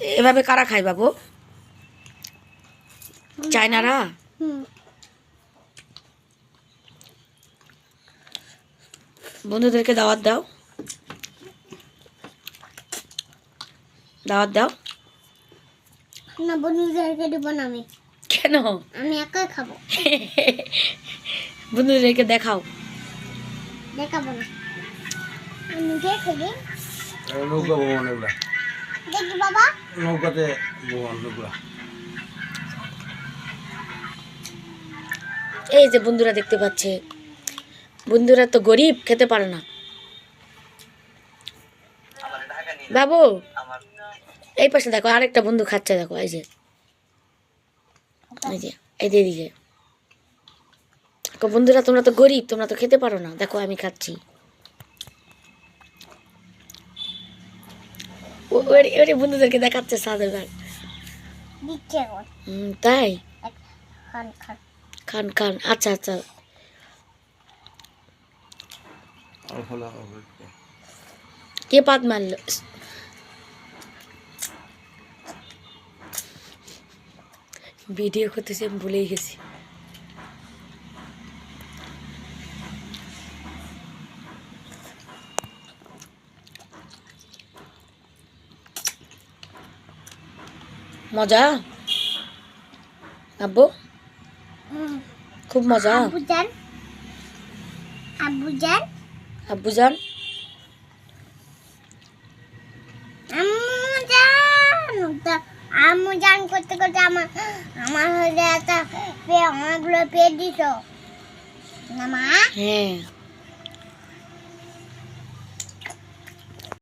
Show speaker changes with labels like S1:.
S1: এভাবে কারা খায় বাবু? চায়নারা? বন্ধুদেরকে দাওয়াত দাও। দাওয়াত দাও।
S2: না বন্ধুদেরকে দেবো না আমি।
S1: কেন?
S2: আমি একাই খাব।
S1: বন্ধুদেরকে দেখাও।
S2: দেখাবো না।
S3: নৌকা ভবন এগুলা। নৌকাতে ভবন এগুলা।
S1: এই যে বন্ধুরা দেখতে পাচ্ছে বন্ধুরা তো গরিব খেতে পারে না। বাবু এই পাশে দেখো আরেকটা বন্ধু খাচ্ছে দেখো এই যে। এই যে এই যে বন্ধুরা তোমরা তো গরিব তোমরা তো খেতে পারো না। দেখো আমি খাচ্ছি। ওরে ওরে বন্ধুদেরকে দেখাচ্ছে সাদের হুম, তাই?
S2: খান খান।
S1: খান খান আচ্ছা আচ্ছা। কে পাত মারলো? ভিডিও করতেছি আমি ভুলেই গেছি। মজা? আব্বু? খুব মজা?
S2: আব্বু যান আব্বু যান
S1: আব্বু
S2: আম্মু যান করতে করতে আমার আমার হয়ে একটা অনেকগুলো দিছ। না মা?
S1: হ্যাঁ।